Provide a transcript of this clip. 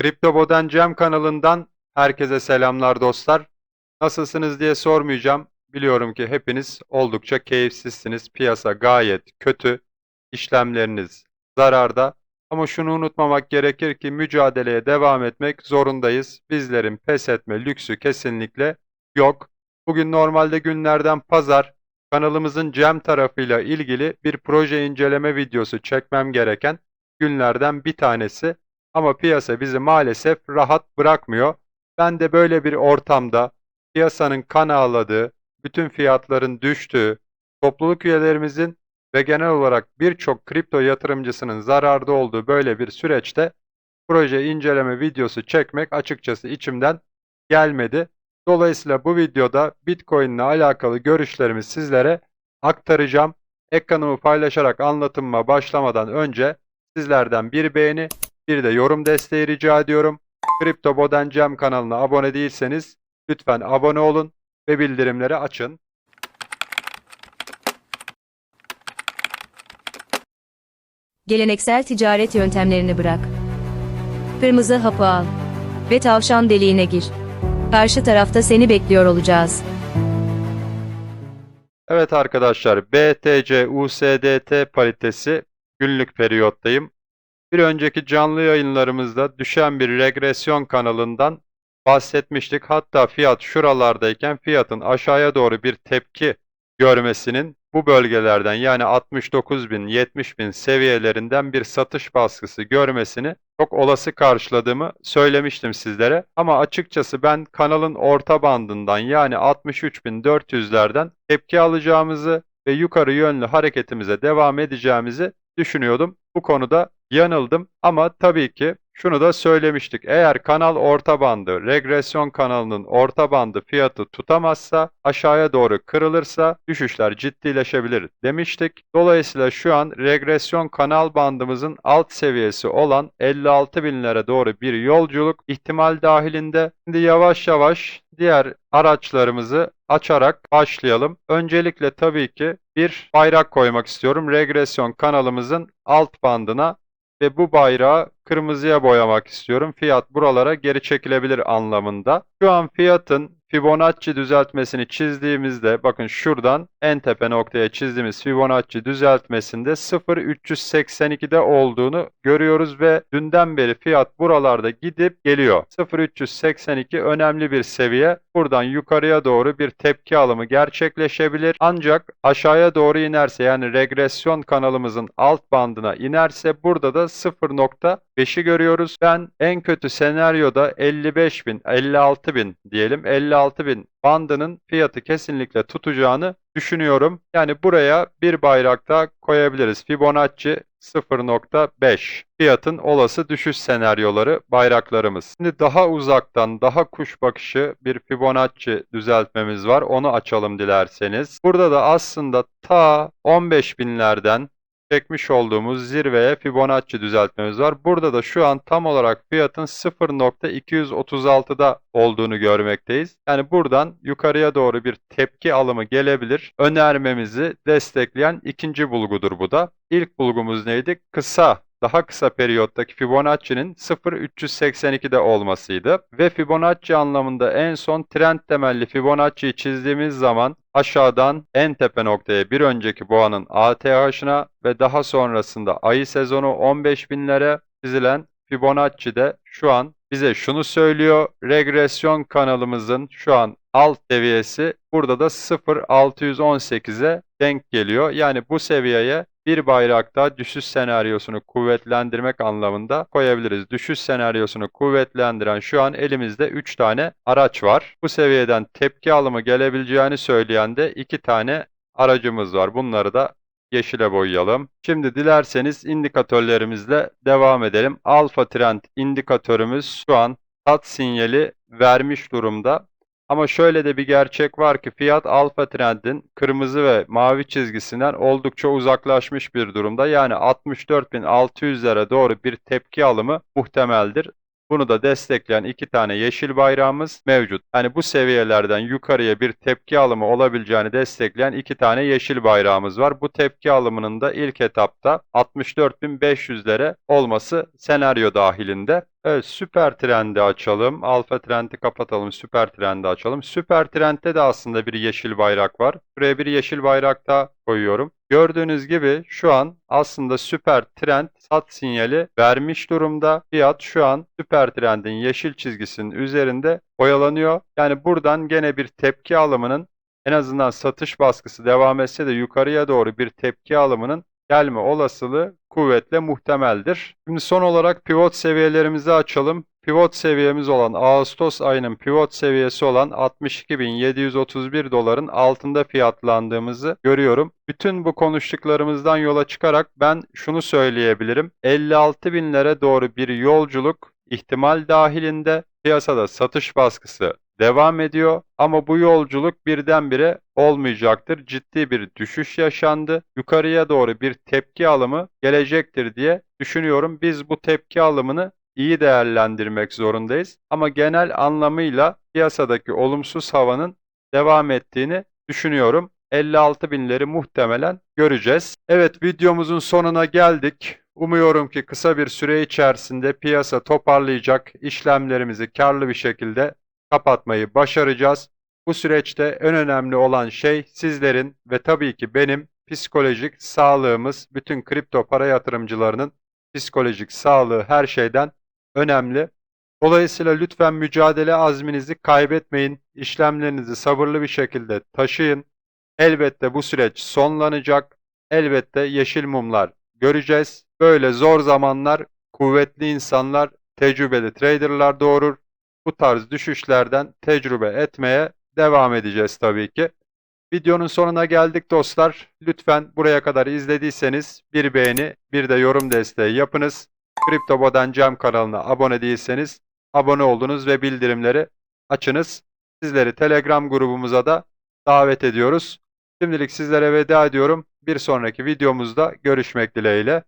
Kripto Boden Cem kanalından herkese selamlar dostlar. Nasılsınız diye sormayacağım. Biliyorum ki hepiniz oldukça keyifsizsiniz. Piyasa gayet kötü. İşlemleriniz zararda. Ama şunu unutmamak gerekir ki mücadeleye devam etmek zorundayız. Bizlerin pes etme lüksü kesinlikle yok. Bugün normalde günlerden pazar kanalımızın Cem tarafıyla ilgili bir proje inceleme videosu çekmem gereken günlerden bir tanesi. Ama piyasa bizi maalesef rahat bırakmıyor. Ben de böyle bir ortamda piyasanın kan ağladığı, bütün fiyatların düştüğü, topluluk üyelerimizin ve genel olarak birçok kripto yatırımcısının zararda olduğu böyle bir süreçte proje inceleme videosu çekmek açıkçası içimden gelmedi. Dolayısıyla bu videoda Bitcoin ile alakalı görüşlerimi sizlere aktaracağım. Ekranımı paylaşarak anlatımıma başlamadan önce sizlerden bir beğeni, bir de yorum desteği rica ediyorum. Kripto Boden Cem kanalına abone değilseniz lütfen abone olun ve bildirimleri açın. Geleneksel ticaret yöntemlerini bırak. Kırmızı hapı al. Ve tavşan deliğine gir. Karşı tarafta seni bekliyor olacağız. Evet arkadaşlar BTC USDT paritesi günlük periyottayım. Bir önceki canlı yayınlarımızda düşen bir regresyon kanalından bahsetmiştik. Hatta fiyat şuralardayken fiyatın aşağıya doğru bir tepki görmesinin bu bölgelerden yani 69 bin 70 bin seviyelerinden bir satış baskısı görmesini çok olası karşıladığımı söylemiştim sizlere. Ama açıkçası ben kanalın orta bandından yani 63.400'lerden tepki alacağımızı ve yukarı yönlü hareketimize devam edeceğimizi düşünüyordum. Bu konuda yanıldım ama tabii ki şunu da söylemiştik. Eğer kanal orta bandı, regresyon kanalının orta bandı fiyatı tutamazsa, aşağıya doğru kırılırsa düşüşler ciddileşebilir demiştik. Dolayısıyla şu an regresyon kanal bandımızın alt seviyesi olan 56 binlere doğru bir yolculuk ihtimal dahilinde. Şimdi yavaş yavaş diğer araçlarımızı açarak başlayalım. Öncelikle tabii ki bir bayrak koymak istiyorum. Regresyon kanalımızın alt bandına ve bu bayrağı kırmızıya boyamak istiyorum. Fiyat buralara geri çekilebilir anlamında. Şu an fiyatın Fibonacci düzeltmesini çizdiğimizde bakın şuradan en tepe noktaya çizdiğimiz Fibonacci düzeltmesinde 0.382'de olduğunu görüyoruz ve dünden beri fiyat buralarda gidip geliyor. 0.382 önemli bir seviye. Buradan yukarıya doğru bir tepki alımı gerçekleşebilir. Ancak aşağıya doğru inerse yani regresyon kanalımızın alt bandına inerse burada da 0.5'i görüyoruz. Ben en kötü senaryoda 55 bin, 56 bin diyelim 56 bin bandının fiyatı kesinlikle tutacağını düşünüyorum. Yani buraya bir bayrak daha koyabiliriz. Fibonacci 0.5 fiyatın olası düşüş senaryoları bayraklarımız. Şimdi daha uzaktan daha kuş bakışı bir Fibonacci düzeltmemiz var. Onu açalım dilerseniz. Burada da aslında ta 15 binlerden çekmiş olduğumuz zirveye Fibonacci düzeltmemiz var. Burada da şu an tam olarak fiyatın 0.236'da olduğunu görmekteyiz. Yani buradan yukarıya doğru bir tepki alımı gelebilir. Önermemizi destekleyen ikinci bulgudur bu da. İlk bulgumuz neydi? Kısa daha kısa periyottaki Fibonacci'nin 0.382'de olmasıydı. Ve Fibonacci anlamında en son trend temelli Fibonacci'yi çizdiğimiz zaman aşağıdan en tepe noktaya bir önceki boğanın ATH'ına ve daha sonrasında ayı sezonu 15.000'lere çizilen Fibonacci'de şu an bize şunu söylüyor. Regresyon kanalımızın şu an alt seviyesi burada da 0.618'e denk geliyor. Yani bu seviyeye bir bayrak daha düşüş senaryosunu kuvvetlendirmek anlamında koyabiliriz. Düşüş senaryosunu kuvvetlendiren şu an elimizde 3 tane araç var. Bu seviyeden tepki alımı gelebileceğini söyleyen de 2 tane aracımız var. Bunları da yeşile boyayalım. Şimdi dilerseniz indikatörlerimizle devam edelim. Alfa trend indikatörümüz şu an sat sinyali vermiş durumda. Ama şöyle de bir gerçek var ki fiyat alfa trendin kırmızı ve mavi çizgisinden oldukça uzaklaşmış bir durumda. Yani 64.600'lere doğru bir tepki alımı muhtemeldir. Bunu da destekleyen iki tane yeşil bayrağımız mevcut. Yani bu seviyelerden yukarıya bir tepki alımı olabileceğini destekleyen iki tane yeşil bayrağımız var. Bu tepki alımının da ilk etapta 64.500'lere olması senaryo dahilinde. Evet, süper trendi açalım. Alfa trendi kapatalım. Süper trendi açalım. Süper trendde de aslında bir yeşil bayrak var. Buraya bir yeşil bayrak da koyuyorum. Gördüğünüz gibi şu an aslında süper trend sat sinyali vermiş durumda. Fiyat şu an süper trendin yeşil çizgisinin üzerinde oyalanıyor. Yani buradan gene bir tepki alımının en azından satış baskısı devam etse de yukarıya doğru bir tepki alımının gelme olasılığı kuvvetle muhtemeldir. Şimdi son olarak pivot seviyelerimizi açalım. Pivot seviyemiz olan Ağustos ayının pivot seviyesi olan 62.731 doların altında fiyatlandığımızı görüyorum. Bütün bu konuştuklarımızdan yola çıkarak ben şunu söyleyebilirim. 56.000'lere doğru bir yolculuk ihtimal dahilinde piyasada satış baskısı devam ediyor ama bu yolculuk birdenbire olmayacaktır. Ciddi bir düşüş yaşandı. Yukarıya doğru bir tepki alımı gelecektir diye düşünüyorum. Biz bu tepki alımını iyi değerlendirmek zorundayız. Ama genel anlamıyla piyasadaki olumsuz havanın devam ettiğini düşünüyorum. 56 binleri muhtemelen göreceğiz. Evet videomuzun sonuna geldik. Umuyorum ki kısa bir süre içerisinde piyasa toparlayacak, işlemlerimizi karlı bir şekilde kapatmayı başaracağız. Bu süreçte en önemli olan şey sizlerin ve tabii ki benim psikolojik sağlığımız, bütün kripto para yatırımcılarının psikolojik sağlığı her şeyden önemli. Dolayısıyla lütfen mücadele azminizi kaybetmeyin. İşlemlerinizi sabırlı bir şekilde taşıyın. Elbette bu süreç sonlanacak. Elbette yeşil mumlar göreceğiz. Böyle zor zamanlar kuvvetli insanlar, tecrübeli traderlar doğurur. Bu tarz düşüşlerden tecrübe etmeye devam edeceğiz tabii ki. Videonun sonuna geldik dostlar. Lütfen buraya kadar izlediyseniz bir beğeni, bir de yorum desteği yapınız. Kriptobodan Cem kanalına abone değilseniz abone olunuz ve bildirimleri açınız. Sizleri Telegram grubumuza da davet ediyoruz. Şimdilik sizlere veda ediyorum. Bir sonraki videomuzda görüşmek dileğiyle.